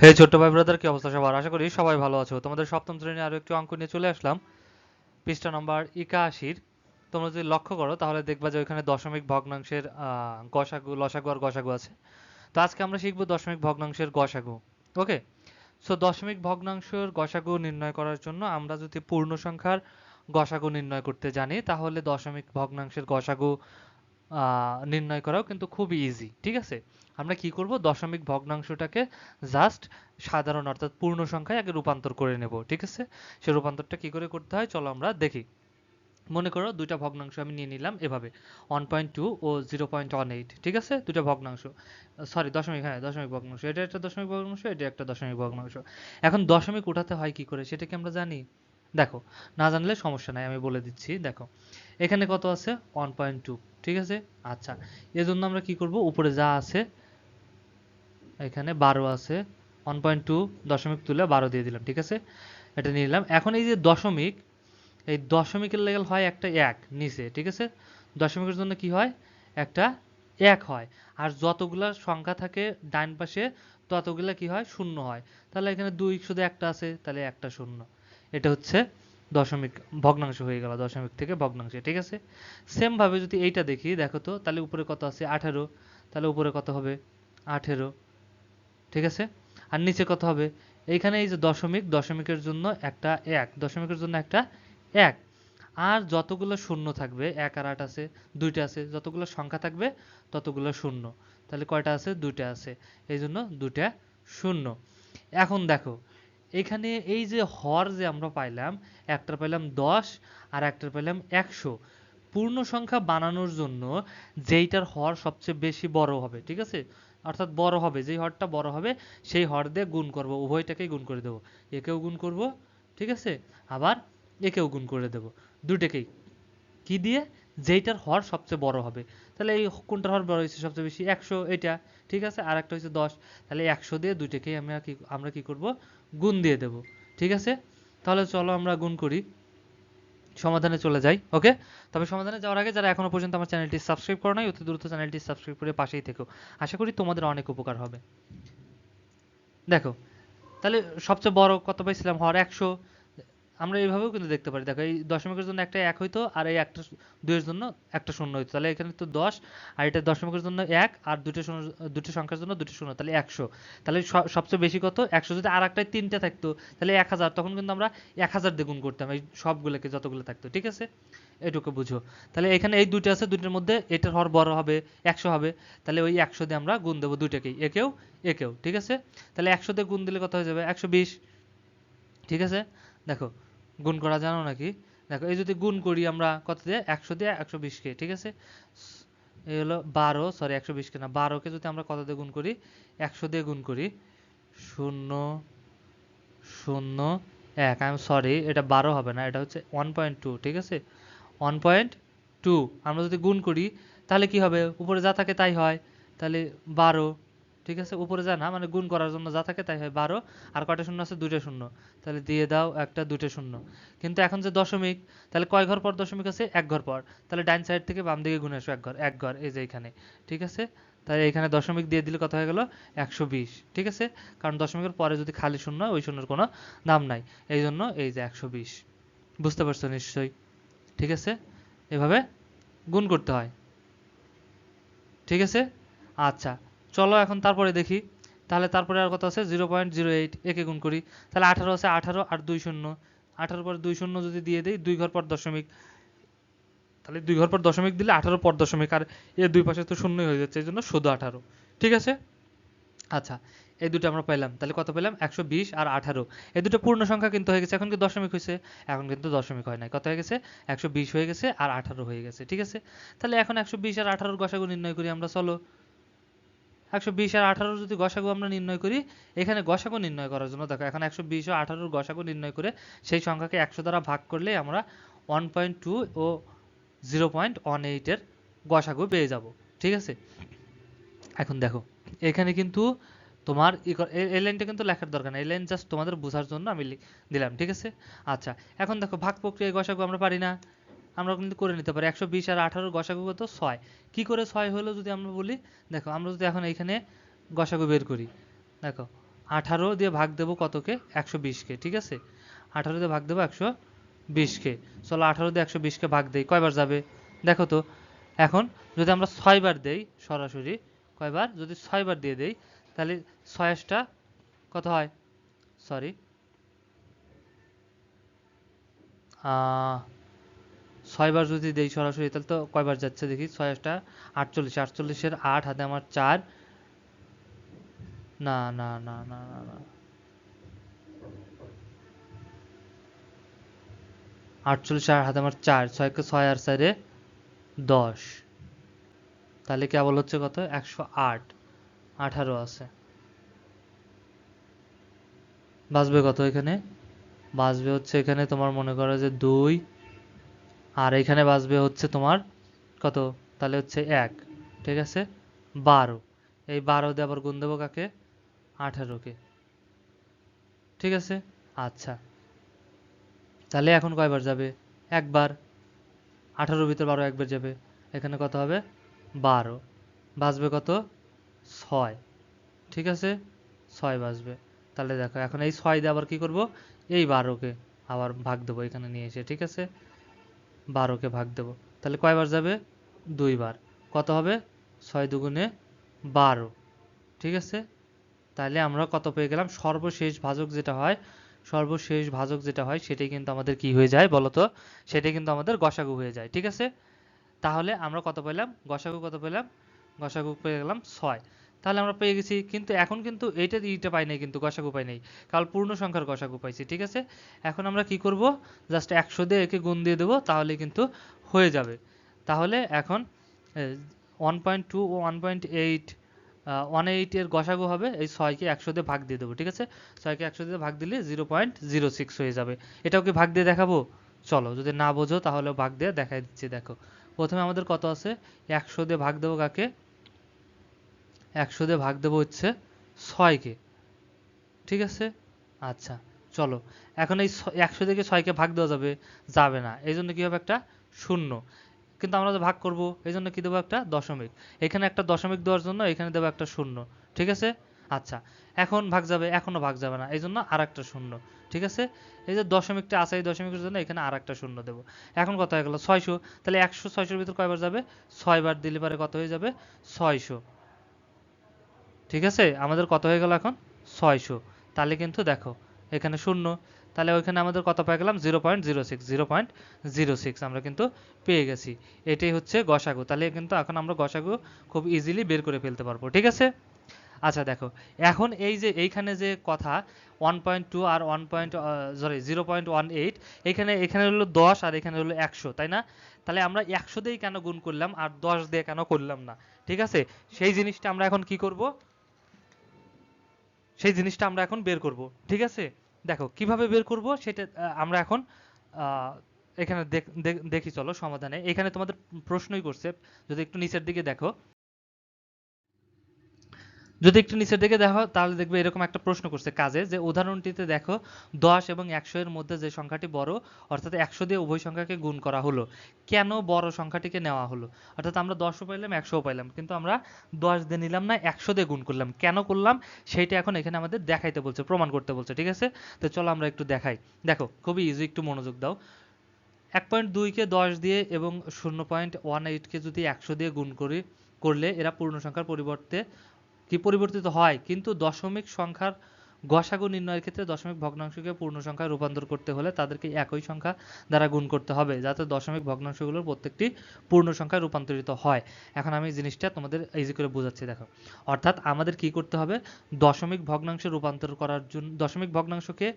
হে ছোট্ট ভাই ব্রাদার কি অবস্থা সবার? আশা করি সবাই ভালো আছো। তোমাদের সপ্তম শ্রেণি আরও একটি অঙ্ক নিয়ে চলে আসলাম। পৃষ্ঠা নম্বর একাশির। তোমরা যদি লক্ষ্য করো, তাহলে দেখবা যে ওইখানে দশমিক ভগ্নাংশের গসাগু, লসাগু আর গসাগু আছে। তো আজকে আমরা শিখব দশমিক ভগ্নাংশের গসাগু। ওকে? সো দশমিক ভগ্নাংশের গসাগু নির্ণয় করার জন্য আমরা যদি পূর্ণ সংখ্যার গসাগু নির্ণয় করতে জানি, তাহলে দশমিক ভগ্নাংশের গসাগু নির্ণয় করাও কিন্তু খুবই ইজি ঠিক আছে? আমরা কি করব? দশমিক ভগ্নাংশটাকে জাস্ট সাধারণ অর্থাৎ পূর্ণ সংখ্যায় আগে রূপান্তর করে নেব, ঠিক আছে? সে রূপান্তরটা কি করে করতে হয়? চলো আমরা দেখি। মনে করো দুইটা ভগ্নাংশ আমি নিয়ে নিলাম এভাবে। ওয়ান পয়েন্ট টু ও জিরো পয়েন্ট ওয়ান এইট ঠিক আছে? দুইটা ভগ্নাংশ। সরি দশমিক হ্যাঁ দশমিক ভগ্নাংশ। এটা একটা দশমিক ভগ্নাংশ, এটা একটা দশমিক ভগ্নাংশ। এখন দশমিক উঠাতে হয় কি করে? সেটা কি আমরা জানি? দেখো, না জানলে সমস্যা নাই, আমি বলে দিচ্ছি। দেখো এখানে কত আছে? ওয়ান পয়েন্ট টু ঠিক আছে? আচ্ছা এজন্য আমরা কি করব? উপরে যা আছে, এখানে বারো আছে। ওয়ান পয়েন্ট টু দশমিক তুলে বারো দিয়ে দিলাম, ঠিক আছে? এটা নিয়ে নিলাম। এখন এই যে দশমিক, এই দশমিকের লেভেল হয় একটা এক, নিচে, ঠিক আছে? দশমিকের জন্য কি হয়? একটা এক হয়। আর যতগুলা সংখ্যা থাকে ডান পাশে, ততগুলা কি হয়? শূন্য হয়। তাহলে এখানে দুই, শুধু একটা আছে, তাহলে একটা শূন্য। এটা হচ্ছে দশমিক ভগ্নাংশ হয়ে গেল, দশমিক থেকে ভগ্নাংশে, ঠিক আছে? সেম ভাবে যদি এইটা দেখি, দেখো তো, তাহলে উপরে কত আছে? আঠেরো, তাহলে উপরে কত হবে? আঠেরো, ঠিক আছে? আর নিচে কত হবে? এইখানে এই যে দশমিক, দশমিকের জন্য একটা এক, দশমিকের জন্য একটা এক। আর যতগুলো শূন্য থাকবে, এক আর আট আছে, দুইটা আছে, যতগুলো সংখ্যা থাকবে, ততগুলো শূন্য। তাহলে কয়টা আছে? দুইটা আছে এই জন্য দুইটা শূন্য। এখন দেখো এখানে এই যে হর যে আমরা পাইলাম একটা পাইলাম দশ আর একটা পাইলাম একশো। পূর্ণ সংখ্যা বানানোর জন্য যেইটার হর সবচেয়ে বেশি বড় হবে, ঠিক আছে? অর্থাৎ বড় হবে, যেই হরটা বড় হবে, সেই হর দিয়ে গুণ করব, উভয়টাকেই গুণ করে দেবো। একেও গুণ করব, ঠিক আছে? আবার একেও গুণ করে দেব দুটেকেই কি দিয়ে? যেইটার হর সবচেয়ে বড় হবে। তাহলে এই কোনটার হর বড় হয়েছে সবচেয়ে বেশি? একশো, এটা, ঠিক আছে? আর একটা হচ্ছে দশ। তাহলে একশো দিয়ে দুইটাকেই আমরা কি আমরা কি করব? গুণ দিয়ে দেব, ঠিক আছে? তাহলে চলো আমরা গুণ করি। সমাধানে চলে যাই, ওকে? তবে সমাধানে যাওয়ার আগে যারা এখনও পর্যন্ত আমার চ্যানেলটি সাবস্ক্রাইব করো নাই, অতি দ্রুত চ্যানেলটি সাবস্ক্রাইব করে পাশেই থেকো। আশা করি তোমাদের অনেক উপকার হবে। দেখো, তাহলে সবচেয়ে বড় কত পাইছিলাম? হর একশো আমরা এইভাবেও কিন্তু দেখতে পারি। দেখো, এই দশমিকের জন্য একটা এক হইতো আর এই একটা দুইয়ের জন্য একটা শূন্য হইতো। তাহলে এখানে তো দশ, আর এটা দশমিকের জন্য এক আর দুটো শূন্য দুটো সংখ্যার জন্য দুটো শূন্য, তাহলে একশো। তাহলে সবচেয়ে বেশি কত? একশো। যদি আর একটায় তিনটে থাকতো, তাহলে এক হাজার। তখন কিন্তু আমরা এক হাজার দিয়ে গুণ করতাম, এই সবগুলোকে, যতগুলো থাকতো, ঠিক আছে? এটুকু বুঝো। তাহলে এখানে এই দুইটা আছে, দুইটার মধ্যে এটার হর বড় হবে, একশো হবে। তাহলে ওই একশো দিয়ে আমরা গুণ দেবো দুইটাকেই, একেও একেও, ঠিক আছে? তাহলে একশো দিয়ে গুণ দিলে কত হয়ে যাবে? একশো বিশ, ঠিক আছে? দেখো গুণ করা জানো নাকি? দেখো, এই যদি গুণ করি আমরা কত দিয়ে? একশো দিয়ে একশো বিশকে ঠিক আছে? এই হলো বারো সরি একশো বিশকে না বারোকে যদি আমরা কত দিয়ে গুণ করি? একশো দিয়ে গুণ করি। শূন্য শূন্য, এক। আই এম সরি এটা বারো হবে না, এটা হচ্ছে ওয়ান পয়েন্ট টু ঠিক আছে? ওয়ান পয়েন্ট টু আমরা যদি গুণ করি, তাহলে কি হবে? উপরে যা থাকে তাই হয়। তাহলে বারো ঠিক আছে? উপরে যা না মানে গুণ করার জন্য যা থাকে তাই হয় বারো। আর কয়টা শূন্য আছে? দুইটা শূন্য। তাহলে দিয়ে দাও একটা, দুইটা শূন্য। কিন্তু এখন যে দশমিক, তাহলে কয় ঘর পর দশমিক আছে? এক ঘর পর। তাহলে ডাইন সাইড থেকে বাম দিকে গুণে আসো এক ঘর এক ঘর, এই যে এখানে। ঠিক আছে? তাহলে এখানে দশমিক দিয়ে দিলে কত হয়ে গেল? একশো বিশ। ঠিক আছে? কারণ দশমিকের পরে যদি খালি শূন্য, ওই শূন্যর কোনো দাম নাই। এই জন্য এই যে একশো বিশ। বুঝতে পারছ নিশ্চয়ই? ঠিক আছে? এভাবে গুণ করতে হয়। ঠিক আছে? আচ্ছা। চলো এখন তারপরে দেখি। তাহলে তারপরে আর কত আছে? জিরো পয়েন্ট জিরো এইট, একে গুণ করি। তাহলে আঠারো আছে আঠারো আর দুই শূন্য। আঠারো পর দুই শূন্য যদি দিয়ে দিই, দুই ঘর পর দশমিক। তাহলে দুই ঘর পর দশমিক দিলে আঠারো পর দশমিক, আর এর দুই পাশে তো শূন্যই হয়ে যাচ্ছে, এই জন্য শুধু আঠারো। ঠিক আছে? আচ্ছা এই দুটো আমরা পেলাম তাহলে কত পেলাম? একশো বিশ আর আঠারো। এই দুটো পূর্ণ সংখ্যা কিন্তু হয়ে গেছে, এখন কি দশমিক হয়েছে? এখন কিন্তু দশমিক হয় নাই। কত হয়ে গেছে? একশো বিশ হয়ে গেছে আর আঠারো হয়ে গেছে, ঠিক আছে? তাহলে এখন একশো বিশ আর আঠারোর গসাগু নির্ণয় করি আমরা, চলো। একশো বিশ আর আঠারোর যদি গসাগু আমরা নির্ণয় করি, এখানে গসাগু নির্ণয় করার জন্য, দেখো এখন একশো বিশ ও আঠারোর গসাগু নির্ণয় করে সেই সংখ্যাকে একশো দ্বারা ভাগ করলে আমরা ওয়ান পয়েন্ট টু ও জিরো পয়েন্ট ওয়ান এইটের গসাগু পেয়ে যাব, ঠিক আছে? এখন দেখো, এখানে কিন্তু তোমার এই- লাইনটা কিন্তু লেখার দরকার নেই, এই লাইন জাস্ট তোমাদের বোঝার জন্য আমি দিলাম, ঠিক আছে? আচ্ছা এখন দেখো ভাগ প্রক্রিয়ায় গসাগু আমরা পারি না। আমরা কিন্তু করে নিতে পারি। একশো বিশ আর আঠারোর গসাগু কত? ছয়। কি করে ছয় হলো যদি আমরা বলি? দেখো, আমরা যদি এখন এইখানে গসাগু বের করি, দেখো, আঠারো দিয়ে ভাগ দেবো কতকে? একশো বিশকে, ঠিক আছে? আঠারো দিয়ে ভাগ দেবো একশো বিশকে। চলো আঠারো দিয়ে একশো বিশকে ভাগ দেই, কয়বার যাবে? দেখো তো, এখন যদি আমরা ছয়বার দেই সরাসরি, কয়বার? যদি ছয়বার দিয়ে দেই, তাহলে ছয়াশটা কত হয়? সরি ছয়বার যদি দেই সরাসরি, তাহলে তো কয়বার যাচ্ছে দেখি? ছয় ছয়াশটা আটচল্লিশ, আটচল্লিশের আট হাতে আমার চার। না না না না না না। আটচল্লিশ আর হাতে আমার চার, ছয়কে ছয় আর চারে দশ। তাহলে কেবল হচ্ছে কত? একশো আট। আঠারো আছে। বাঁচবে কত এখানে? বাঁচবে হচ্ছে এখানে তোমার মনে করো যে দুই আর এখানে বাঁচবে হচ্ছে তোমার কত? তাহলে হচ্ছে এক, ঠিক আছে? বারো। এই বারো দিয়ে আবার গুণ দেবো কাকে? আঠারোকে। ঠিক আছে? আচ্ছা। তাহলে এখন কয়বার যাবে? একবার। আঠারোর ভিতর বারো একবার যাবে। এখানে কত হবে? বারো। বাঁচবে কত? ছয়। ঠিক আছে? ছয় বাজবে। তাহলে দেখো, এখন এই ছয় দিয়ে আবার কি করব? এই বারোকে আবার ভাগ দেবো এখানে নিয়ে এসে, ঠিক আছে? বারোকে ভাগ দেবো। তাহলে কয়বার যাবে? দুইবার। কত হবে? ছয় দুগুণে বারো। ঠিক আছে? তাহলে আমরা কত পেয়ে গেলাম? সর্বশেষ ভাজক যেটা হয়, সর্বশেষ ভাজক যেটা হয়, সেটাই কিন্তু আমাদের কি হয়ে যায় বলতো? সেটাই কিন্তু আমাদের গসাগু হয়ে যায়। ঠিক আছে? তাহলে আমরা কত পেলাম? গসাগু কত পেলাম? গসাগু পেয়ে গেলাম ছয়। তাহলে আমরা পেয়ে গেছি। কিন্তু এখন কিন্তু এইটা এইটা পাই নাই কিন্তু গসাগু পাই নাই। কাল পূর্ণ সংখ্যার গসাগু পাইছি, ঠিক আছে? এখন আমরা কি করব? জাস্ট একশো দিয়ে একে গুণ দিয়ে দেবো তাহলে কিন্তু হয়ে যাবে। তাহলে এখন ওয়ান পয়েন্ট টু ও ওয়ান পয়েন্ট এইট ওয়ান এইটের গসাগু হবে, এই ছয়কে একশো দিয়ে ভাগ দিয়ে দেবো, ঠিক আছে? ছয়কে একশো দিয়ে ভাগ দিলে জিরো পয়েন্ট জিরো সিক্স হয়ে যাবে। এটাও কি ভাগ দিয়ে দেখাবো? চলো, যদি না বোঝো তাহলে ভাগ দিয়ে দেখাই দিচ্ছি, দেখো। প্রথমে আমাদের কত আছে? একশো দিয়ে ভাগ দেবো কাকে? একশো দিয়ে ভাগ দেবো হচ্ছে ছয়কে। ঠিক আছে? আচ্ছা চলো। এখন এই একশো থেকে ছয়কে ভাগ দেওয়া যাবে যাবে না। এই জন্য কী হবে একটা শূন্য। কিন্তু আমরা ভাগ করব, এই জন্য কী দেবো একটা দশমিক। এখানে একটা দশমিক দেওয়ার জন্য এখানে দেবো একটা শূন্য। ঠিক আছে? আচ্ছা এখন ভাগ যাবে, এখনও ভাগ যাবে না। এই জন্য আর একটা শূন্য। ঠিক আছে? এই যে দশমিকটা আছে, এই দশমিকের জন্য এখানে আর একটা শূন্য দেবো। এখন কত হয়ে গেল? ছয়শো। তাহলে একশো, ছয়শোর ভিতর কয়বার যাবে? ছয়বার দিলে পারে কত হয়ে যাবে? ছয়শো। ঠিক আছে? আমাদের কত হয়ে গেল এখন? ছয়শো। তাহলে কিন্তু দেখো, এখানে শূন্য। তাহলে ওইখানে আমাদের কত পেয়ে গেলাম? Zero point zero six. Zero point zero six আমরা কিন্তু পেয়ে গেছি। এটাই হচ্ছে গসাগু। তাহলে কিন্তু এখন আমরা গসাগু খুব ইজিলি বের করে ফেলতে পারব। ঠিক আছে? আচ্ছা দেখো, এখন এই যে, এইখানে যে কথা ওয়ান পয়েন্ট টু আর one point sorry zero point one eight এখানে এখানে হলো দশ আর এখানে হলো একশো, তাই না? তাহলে আমরা একশো দিয়েই কেন গুণ করলাম আর দশ দিয়ে কেন করলাম না? ঠিক আছে? সেই জিনিসটা আমরা এখন কি করব? সেই জিনিসটা আমরা এখন বের করব, ঠিক আছে? দেখো, কীভাবে বের করব সেটা আমরা এখন এখানে দেখি, চলো, সমাধানে। এখানে তোমাদের প্রশ্নই করছে, যদি একটু নিচের দিকে দেখো। যদি একটু নিচের দিকে দেখো, তাহলে দেখবে এরকম একটা প্রশ্ন করছে কাজে যে, উদাহরণটিতে দেখো, দশ এবং একশো এর মধ্যে যে সংখ্যাটি বড়, অর্থাৎ একশো দিয়ে উভয় সংখ্যাকে গুণ করা হলো, কেন বড় সংখ্যাটিকে নেওয়া হলো? অর্থাৎ আমরা দশও পাইলাম, একশোও পাইলাম, কিন্তু আমরা দশ দিয়ে নিলাম না, একশো দিয়ে গুণ করলাম। কেন করলাম? সেইটা এখন এখানে আমাদের দেখাইতে বলছে, প্রমাণ করতে বলছে, ঠিক আছে? তো চলো আমরা একটু দেখাই। দেখো, খুবই ইজি একটু মনোযোগ দাও। এক পয়েন্ট দুইকে দশ দিয়ে এবং শূন্য পয়েন্ট ওয়ান এইটকে যদি একশো দিয়ে গুণ করি, করলে এরা পূর্ণ সংখ্যার পরিবর্তে কি পরিবর্তিত হয়। কিন্তু দশমিক সংখ্যার গসাগু নির্ণয়ের ক্ষেত্রে দশমিক ভগ্নাংশকে পূর্ণ সংখ্যায় রূপান্তর করতে হলে তাদেরকে একই সংখ্যা দ্বারা গুণ করতে হবে, যাতে দশমিক ভগ্নাংশগুলোর প্রত্যেকটি পূর্ণ সংখ্যায় রূপান্তরিত হয়। এখন আমি জিনিসটা তোমাদের ইজি করে বোঝাচ্ছি, দেখো। অর্থাৎ আমাদের কি করতে হবে? দশমিক ভগ্নাংশে রূপান্তর করার জন্য, দশমিক ভগ্নাংশকে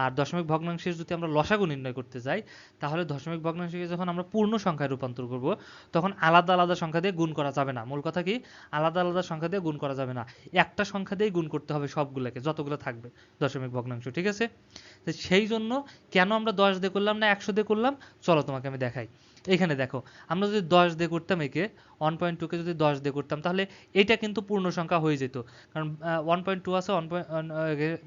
আর দশমিক ভগ্নাংশের যদি আমরা লসাগু নির্ণয় করতে যাই, তাহলে দশমিক ভগ্নাংশকে যখন আমরা পূর্ণ সংখ্যায় রূপান্তর করব, তখন আলাদা আলাদা সংখ্যা দিয়ে গুণ করা যাবে না। মূল কথা কি? আলাদা আলাদা সংখ্যা দিয়ে গুণ করা যাবে না। একটা সংখ্যা দিয়েই গুণ করতে হবে সবগুলোকে, যতগুলো থাকে থাকবে, দশমিক ভগ্নাংশ, ঠিক আছে? সেই জন্য কেন আমরা দশ দিয়ে করলাম না একশো দিয়ে করলাম? চলো তোমাকে আমি দেখাই। এখানে দেখো, আমরা যদি দশ দিয়ে করতাম একে ওয়ান পয়েন্ট টুকে যদি দশ দিয়ে করতাম, তাহলে এটা কিন্তু পূর্ণ সংখ্যা হয়ে যেত। কারণ ওয়ান পয়েন্ট টু আছে ওয়ান পয়েন্ট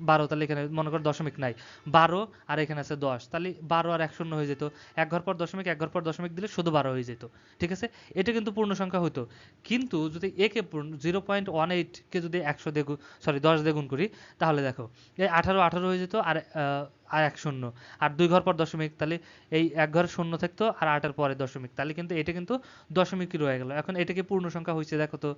বারো, তাহলে এখানে মনে করো দশমিক নাই। বারো আর এখানে আছে দশ, তাহলে বারো আর এক শূন্য হয়ে যেত। এক ঘর পর দশমিক, এক ঘর পর দশমিক দিলে শুধু বারো হয়ে যেত। ঠিক আছে? এটা কিন্তু পূর্ণ সংখ্যা হতো। কিন্তু যদি একে জিরো পয়েন্ট ওয়ান এইটকে যদি একশো দিয়ে সরি দশ দিয়ে গুণ করি, তাহলে দেখো, এই আঠারো আঠারো হয়ে যেত, আর আর এক শূন্য। আর দুই ঘর পর দশমিক, তাহলে এই এক ঘর শূন্য থাকতো আর আটের পরে দশমিক। তাহলে কিন্তু এটা কিন্তু দশমিকই রয়ে গেল। এখন এটাকে পূর্ণ সংখ্যা হয়েছে দেখো তো,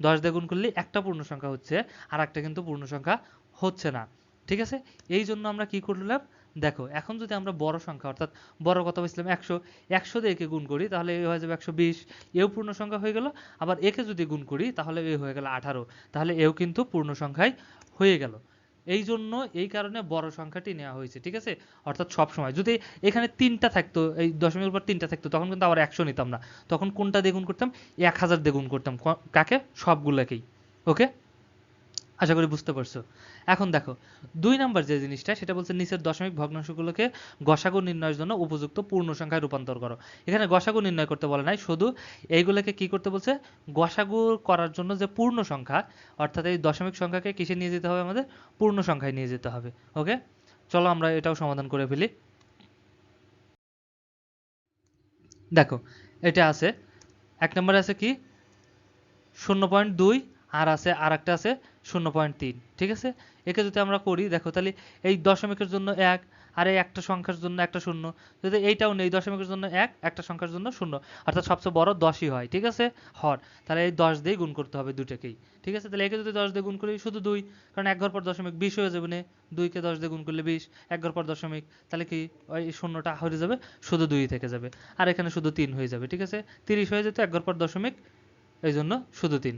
দশ দিয়ে গুণ করলে একটা পূর্ণ সংখ্যা হচ্ছে, আর একটা কিন্তু পূর্ণ সংখ্যা হচ্ছে না। ঠিক আছে? এই জন্য আমরা কি করলাম? দেখো, এখন যদি আমরা বড় সংখ্যা, অর্থাৎ বড় কথা বলছিলাম একশো। একশো দিয়ে একে গুণ করি, তাহলে এ হয়ে যাবে একশো বিশ। এও পূর্ণ সংখ্যা হয়ে গেল, আবার একে যদি গুণ করি, তাহলে এ হয়ে গেল আঠারো। তাহলে এও কিন্তু পূর্ণ সংখ্যায় হয়ে গেল। এই জন্য এই কারণে বড় সংখ্যাটি নেওয়া হয়েছে, ঠিক আছে? অর্থাৎ সব সময়। যদি এখানে তিনটা থাকতো, এই দশমিকের উপর তিনটা থাকতো, তখন কিন্তু আবার একশো নিতাম না। তখন কোনটা দিয়ে গুণ করতাম? এক হাজার দিয়ে গুণ করতাম কাকে? সবগুলোকেই। ওকে? আশা করি বুঝতে পারছ। এখন দেখো, দুই নাম্বার যে জিনিসটা, সেটা বলছে নিচের দশমিক ভগ্নাংশগুলোকে গসাগু নির্ণয়ের জন্য উপযুক্ত পূর্ণ সংখ্যায় রূপান্তর করো। এখানে গসাগু নির্ণয় করতে বলে নাই, শুধু এইগুলোকে কি করতে বলছে? গসাগু করার জন্য যে পূর্ণ সংখ্যা, অর্থাৎ এই দশমিক সংখ্যাকে কিসে নিয়ে যেতে হবে আমাদের? পূর্ণ সংখ্যায় নিয়ে যেতে হবে, ওকে? চলো আমরা এটাও সমাধান করে ফেলি। দেখো, এটা আছে, এক নম্বরে আছে কি? শূন্য পয়েন্ট দুই আর আছে আর একটা আছে শূন্য পয়েন্ট তিন, ঠিক আছে? একে যদি আমরা করি, দেখো তাহলে এই দশমিকের জন্য এক আর এই একটা সংখ্যার জন্য একটা শূন্য। যদি এইটাও নেই, দশমিকের জন্য এক, একটা সংখ্যার জন্য শূন্য। অর্থাৎ সবচেয়ে বড় দশই হয়, ঠিক আছে? হর। তাহলে এই দশ দিয়ে গুণ করতে হবে দুটাকেই ঠিক আছে? তাহলে একে যদি দশ দিয়ে গুণ করি, শুধু দুই, কারণ এক ঘর পর দশমিক বিশ হয়ে যাবে না। দুইকে দশ দিয়ে গুণ করলে বিশ, এক ঘর পর দশমিক, তাহলে কি ওই শূন্যটা হয়ে যাবে? শুধু দুই থেকে যাবে। আর এখানে শুধু তিন হয়ে যাবে, ঠিক আছে? তিরিশ হয়ে যেত, এক ঘর পর দশমিক, এই জন্য শুধু তিন।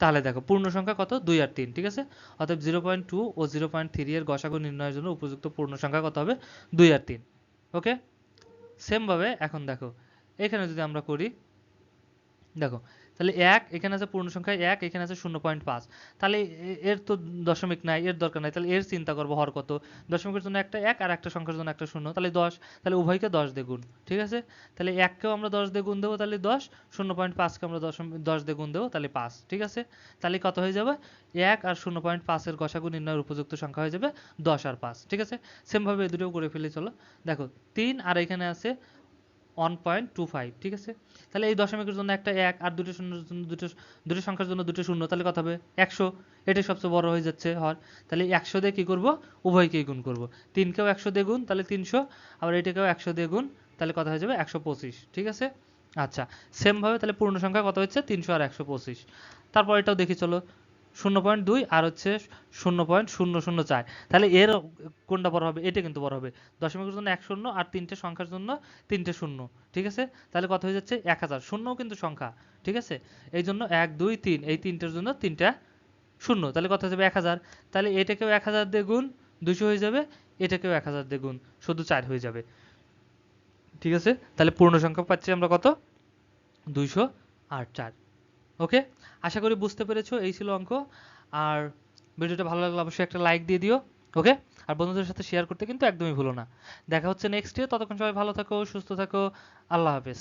তাহলে দেখো, পূর্ণ সংখ্যা কত? দুই আর তিন, ঠিক আছে? অতএব জিরো পয়েন্ট টু ও জিরো পয়েন্ট থ্রি এর গসাগু নির্ণয়ের জন্য উপযুক্ত পূর্ণ সংখ্যা কত হবে? দুই আর তিন, ওকে? সেমভাবে এখন দেখো, এখানে যদি আমরা করি, দেখো তাহলে এক, এখানে আছে পূর্ণ সংখ্যা এক, এখানে আছে শূন্য পয়েন্ট পাঁচ। তাহলে এর তো দশমিক নাই, এর দরকার নাই, তাহলে এর চিন্তা করব হর কত? দশমিকের জন্য একটা এক আর একটা সংখ্যার জন্য একটা শূন্য, তাহলে দশ, তাহলে উভয়কে দশ দিয়ে গুণ ঠিক আছে? তাহলে এককেও আমরা দশ দিয়ে গুণ দেবো, তাহলে দশ, শূন্য পয়েন্ট পাঁচকে আমরা দশম দশ দিয়ে গুণ দেবো, তাহলে পাঁচ, ঠিক আছে? তাহলে কত হয়ে যাবে? এক আর শূন্য পয়েন্ট পাঁচের গসাগু নির্ণয়ের উপযুক্ত সংখ্যা হয়ে যাবে দশ আর পাঁচ, ঠিক আছে? সেমভাবে দুটোও করে ফেলি, চলো। দেখো, তিন আর এখানে আছে ওয়ান পয়েন্ট টু ফাইভ ঠিক আছে? তাহলে এই দশমিকের জন্য একটা এক আর দুটো শূন্যের জন্য দুটো দুটো সংখ্যার জন্য দুটো শূন্য, তাহলে কত হবে? একশো। এটাই সবচেয়ে বড় হয়ে যাচ্ছে হর। তাহলে একশো দিয়ে কী করব? উভয়কেই গুণ করব। তিনকেও একশো দিয়ে গুণ, তাহলে তিনশো। আবার এটাকেও একশো দিয়ে গুণ, তাহলে কত হয়ে যাবে? একশো পঁচিশ, ঠিক আছে? আচ্ছা সেমভাবে তাহলে পূর্ণ সংখ্যা কত হচ্ছে? তিনশো আর একশো পঁচিশ। তারপর এটাও দেখি, চলো। শূন্য পয়েন্ট দুই আর হচ্ছে শূন্য পয়েন্ট শূন্য শূন্য চার। তাহলে এর কোনটা বড় হবে? এটা কিন্তু বড় হবে। দশমিকের জন্য এক শূন্য আর তিনটে সংখ্যার জন্য তিনটে শূন্য, ঠিক আছে? তাহলে কত হয়ে যাচ্ছে? এক হাজার। শূন্যও কিন্তু সংখ্যা, ঠিক আছে? এই জন্য এক, দুই, তিন, এই তিনটের জন্য তিনটা শূন্য। তাহলে কত হয়ে যাবে? এক হাজার। তাহলে এটাকেও এক হাজার দিয়ে গুণ দুশো হয়ে যাবে, এটাকেও এক হাজার দিয়ে গুণ শুধু চার হয়ে যাবে। ঠিক আছে? তাহলে পূর্ণ সংখ্যা পাচ্ছি আমরা কত? দুইশো আর চার। ওকে? আশা করি বুঝতে পেরেছ, এই ছিল অঙ্ক। আর ভিডিওটা ভালো লাগলে অবশ্যই একটা লাইক দিয়ে দিও, ওকে? আর বন্ধুদের সাথে শেয়ার করতে কিন্তু একদমই ভুলো না। দেখা হচ্ছে নেক্সট ডে ততক্ষণ সবাই ভালো থাকো, সুস্থ থাকো, আল্লাহ হাফেজ।